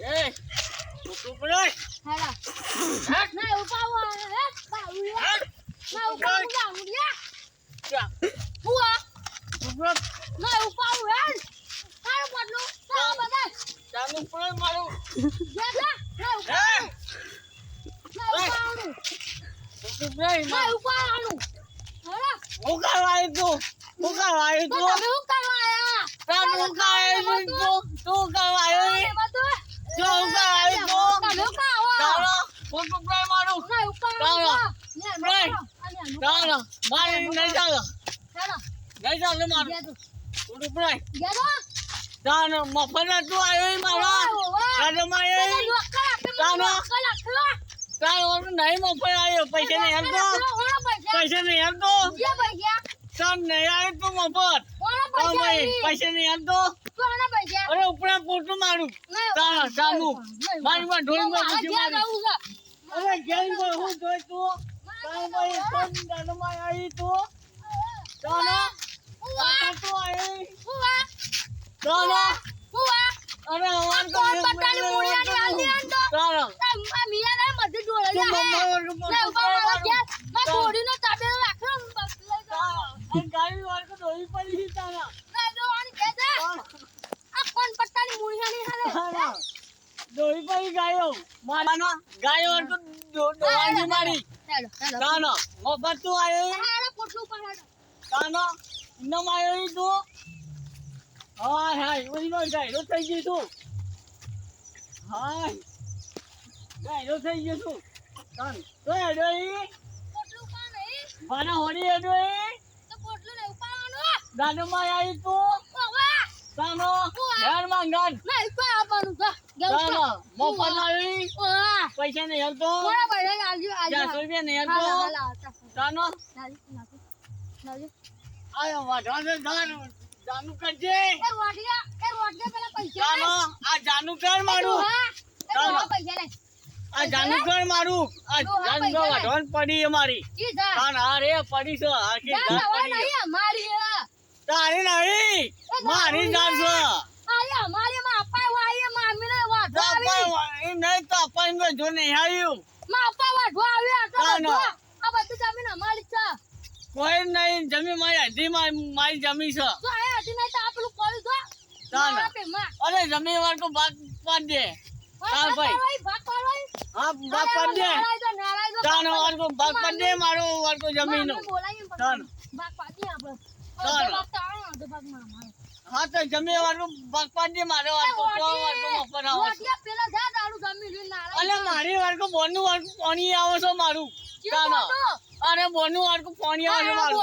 એ તું પડે હેડા હેટ ના ઉપાવો હે બાઉયા ના ઉપાવો બાઉયા ચા બુઆ તું પડે ના ઉપાવો હે તારો બદલો તારો બદલ ચાનું પડે મારું જેગા ના હે ઉપાવો તું ના ઉપાવો પડે ના ઉપાવવાનું હેડા હું કરવા આવ્યો તું હું કરવા આવ્યો તો તું તમે હું કરવા આયા તાર હું કરવા આવ્યો તું તું કરવા આવ્યો એ બધું જો. ને નહીં. ચાલો નહીં ચાલો ચાલે ગેદો તું આવ્યો મારા ચાલો મારે ચાલો. નહીં મફત આવ્યો પૈસા નહીં હાલતો પૈસા નહીં હાલતો ચાલ નહીં આવ્યો મફત પૈસા નહીં હાલતો અરે ઉપરા પોટું મારું. તારા ચાલુ મારી માં ઢોલમાં પછી મારી. અરે ગેમમાં હું જોઈ તું તારા ભાઈ કોણ દાનો માં આવી તું? કાકા તું આવી. ચાલો અરે અવાજ તો કોણ પટ્ટાની મૂળિયાની હાલની આંટો? ચાલો ને મમ્મા વર્ગ ચાલો આ ગાડી વાર તો ધોઈ પડી છે તારા ચાલો ગાયો. મારા ગાયો તો ધો- મારી. ચાલો મફત તું આવ્યો કાનો નમ આવ્યો તું. હાય હાય ઓલી નો ગાયરો થઈ ગઈ તું. હાય ગાયરો થઈ ગયો તું. કાન તો હેડો ઈ. હોડી હેડો ઈ. દાદુ માં આવી તું. કાનો હેડ માંગન કાનો મફત આવી પૈસા નહીં હલતો ચારસો રૂપિયા નહીં હલતો કાનો આયો વાઢવાનો દાન જાનું કરજે આ જાનું કર મારું આ જાનું કર મારું આ જાનું કર વાઢવાન પડી અમારી કાન હા રે પડી છે. આખી જાન પડી તારી નહીં મારી જાન છે. પણ એ નહીં તો આ બધું જો નહીં છે. કોઈ નહીં જમીન મારી હજી મારી મારી જમી છે અરે જમીન વાર તો ભાગ પાડ દે. હા ભાઈ. હા ભાગ પાડ દે. તાનો વાર તો ભાગ પાડ દે મારો વાર તો જમીન નો તાનો. હા તો જમી વાર તો ભાગ પાડ દે મારો વાર તો તો વાર તો મફત આવે છે. અલે મારી તો બોનું વાર પાણી આવે છે મારું. કાના. અરે બોનું તો પાણી આવે છે મારું.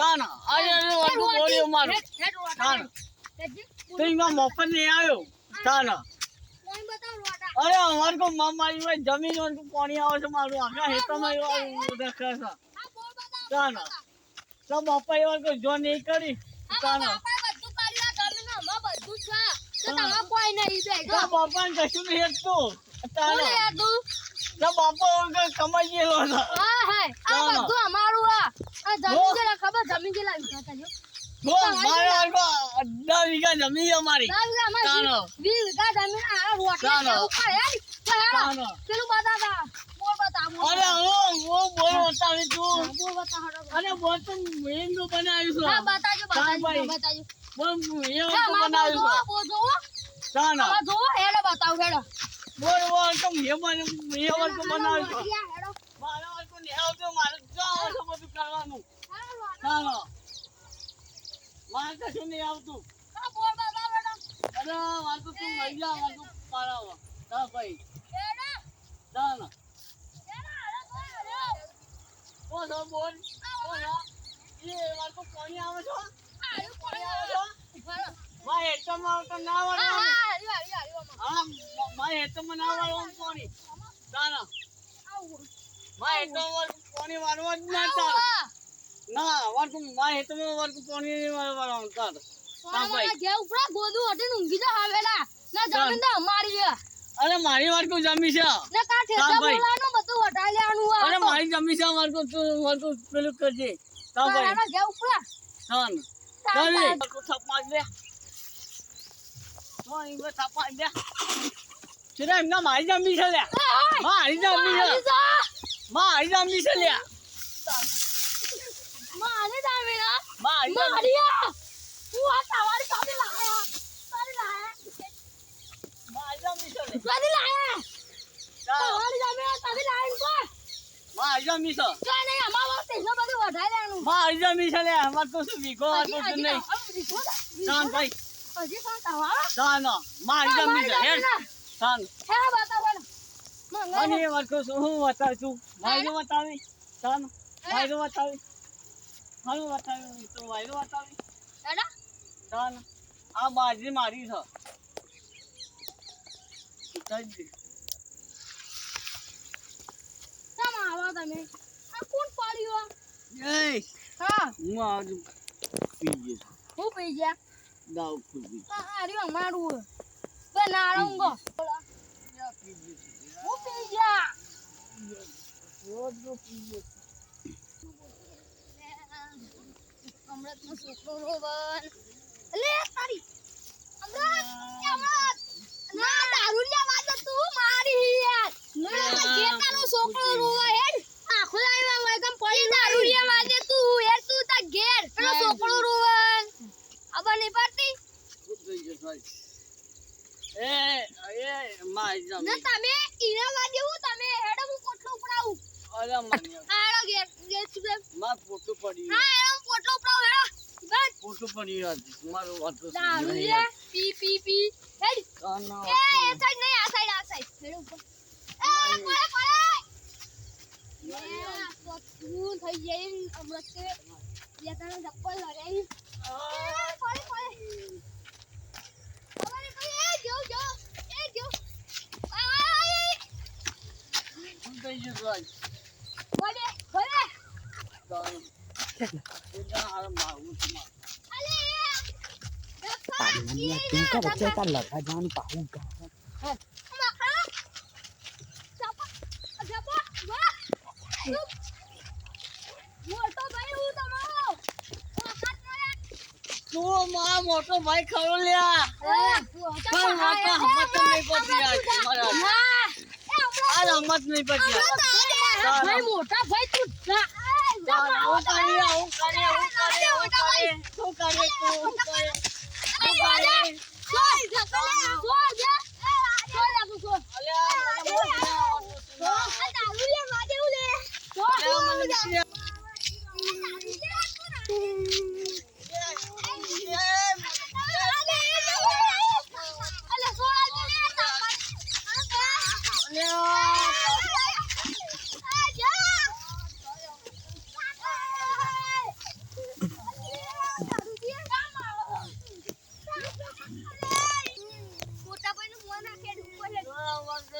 તાનો અરે અરે બોલ્યો મારું. તો એમાં મફત નહીં આવ્યો. ના અરે અમાર કો મામારી હોય જમીન વાર પાણી આવે છે મારું. આખા હેતમાં એવા છે તાનો તો બાપા એવા કોઈ જો નહીં કરી. તાનો તો બાપા ને કશું નહીં હેતું તાનો તો. બાપા વગર કમાઈ ગયેલો છે આ મારે વીઘા જમીન અમારી. તાનો તાનો તાનો અરે હું હું બોલ બતાવી બનાવ્યું બોલ તો તો કરવાનું તાનો મારે કશું નહીં આવતું. અરે તું વાર તો પારાવા તા ભાઈ. ના બોલ હો, બોલ બોલ હો. એ કોણી આવે આવે છો મારે ના હા ના તાનો જ ના ના તાર. અરે વાળતું જમી છે. અરે મારી જમી છે પેલું કરજે. તા ભાઈ. તાન ચાલે થપ માર લે. પાણી બસ આ પાણી દે ચિરા એમના મારી જમી છે લ્યા મારી જમી છે મારી જમી છે લ્યા મારી જામી ના. મારી મારી. હું આ તમારી પાસે લાયા. તારી લાયા. મારી જમી છે તારી લાયા. તમારી જામી ના, તારી લાયા ને કોઈ. મારી જમી છે કાંઈ નહીં, અમારા પાસે એટલું બધું વધારે લેવાનું. મારી જમી છે લ્યા અમાર તો શું નહીં તો- હજી તો- ચાલ ભાઈ હજી મારી જમી છે હેડ ના. હે, બતાવો ને. મંગાઈ અને એ વાત કહું છું હું બતાવું છું મારી બતાવી ચાલ મારી બતાવી હાલો બતાવી તો મારી બતાવી હેડો. ચાલ આ બાજરી મારી છે ઉતારી દે. આવો તમે? આ કોણ પાડ્યો આ? હા, હું આજુ પી ગયો હું પી ગયા? દાવ અમારું હે. પી પી રોવન. તારી. અમૃત, અમૃત. ના, દારૂડિયા વાત તું મારી યાર. ના, છોકરો રોવે હેડ. આખો દાડી માં વળગમ પડી દારૂ વાગે તું હેડ તું તાર ઘેર. પેલો છોકરો રોવન. ખબર નહીં પડતી? શું થઈ ગયું સાહેબ? એ એ મારી ને તમે વાગે હું તમે હેડો હું કોટલો ઉપડાવું. અરે મને આ હેડો ઘેર, ઘેર સુધી. પડી હા, હેડો હું કોટલો હેડો. બસ. પોતું પડી હતી મારું વાત તો દારૂડિયા, પી, પી, પી. હેડ. કાના એ, એ સાઈડ નહીં, આ સાઈડ, આ સાઈડ. હેડો ઉપર. એ, પડે, પડે. થઈ જાય હમણાં તે બે ચપ્પલ લગાવી. પડે, પડે. ખબર નહીં પડી. એ, જો, જો. એ, જો. આય. શું થઈ ગયું એ. ડફા. પાણીના એ, ટીંકા ડફા. તાર લગા જવાનું પાહું વાહ. મોટો ભાઈ મોટો ભાઈ ખરો લ્યા પણ માતા હમત નહીં પડતી યાર મારા. રમત નહીં પડતી. ભાઈ મોટા ભાઈ તું જા. ચાલ, આવું કરીએ, આવું કરીએ, આવું કરીએ, આવું કરીએ. શું કરીએ તું? શું કરીએ? અલ્યા, મને મોટી આવડતું છે. અલ્યા, મને નથી મોટા ભાઈ નું મોં નાખે ઉપર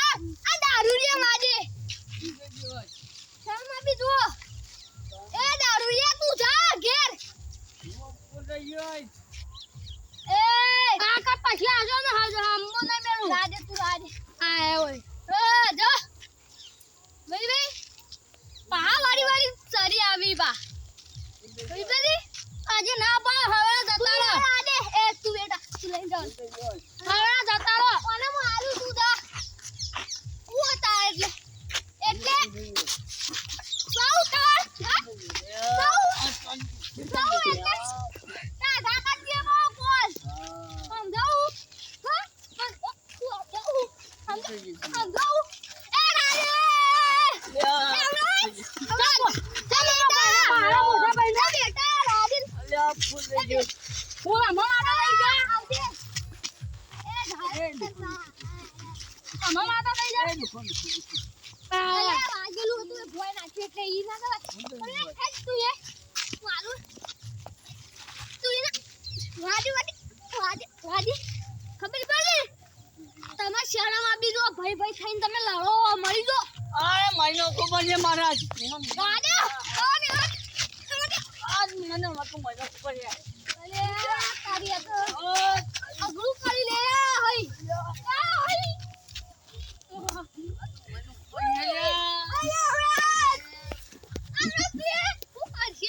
આ દારૂડિયા માજે શર્મા બી જુઓ એ દારૂડિયા તું જા ઘેર એ કાકા પછી આજો ને હાજો હમો ના મેલું રાજે તું રાજે આ ઓય એ જો ભાઈ ભાઈ પા વારી વારી સરી આવી બા ભાઈ ભાઈ આજે ના પા હવે જતા રહો આજે એ તું બેટા તું લઈ જાવ હવે જતા રહો અને હું આલું તું જા હું હતા એટલે એટલે સૌ તાર સૌ સૌ એટલે તા ધાકા દે મો કોલ સમજાવું હા પણ તું સમજાવું સમજાવું એ રાજે તમે શરમ આપી દો ભાઈ ભાઈ થઈને તમે લડો મળી દો અરે મહિનો ખબર છે મહારાજ રાજા રાજા આજ મને નતું મહિનો ખબર છે અલે તારી તો ઓય, અઘરું કરી લે હઈ આ હઈ ઓય, અલે અમૃત અમૃત હું કરશે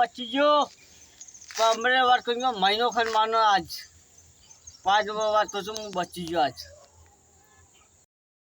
બચી ગયો. પણ અમને વાત કરી મહિનો ખંડ માનો આજ. પાંચ વાત તો છું હું બચી ગયો આજ.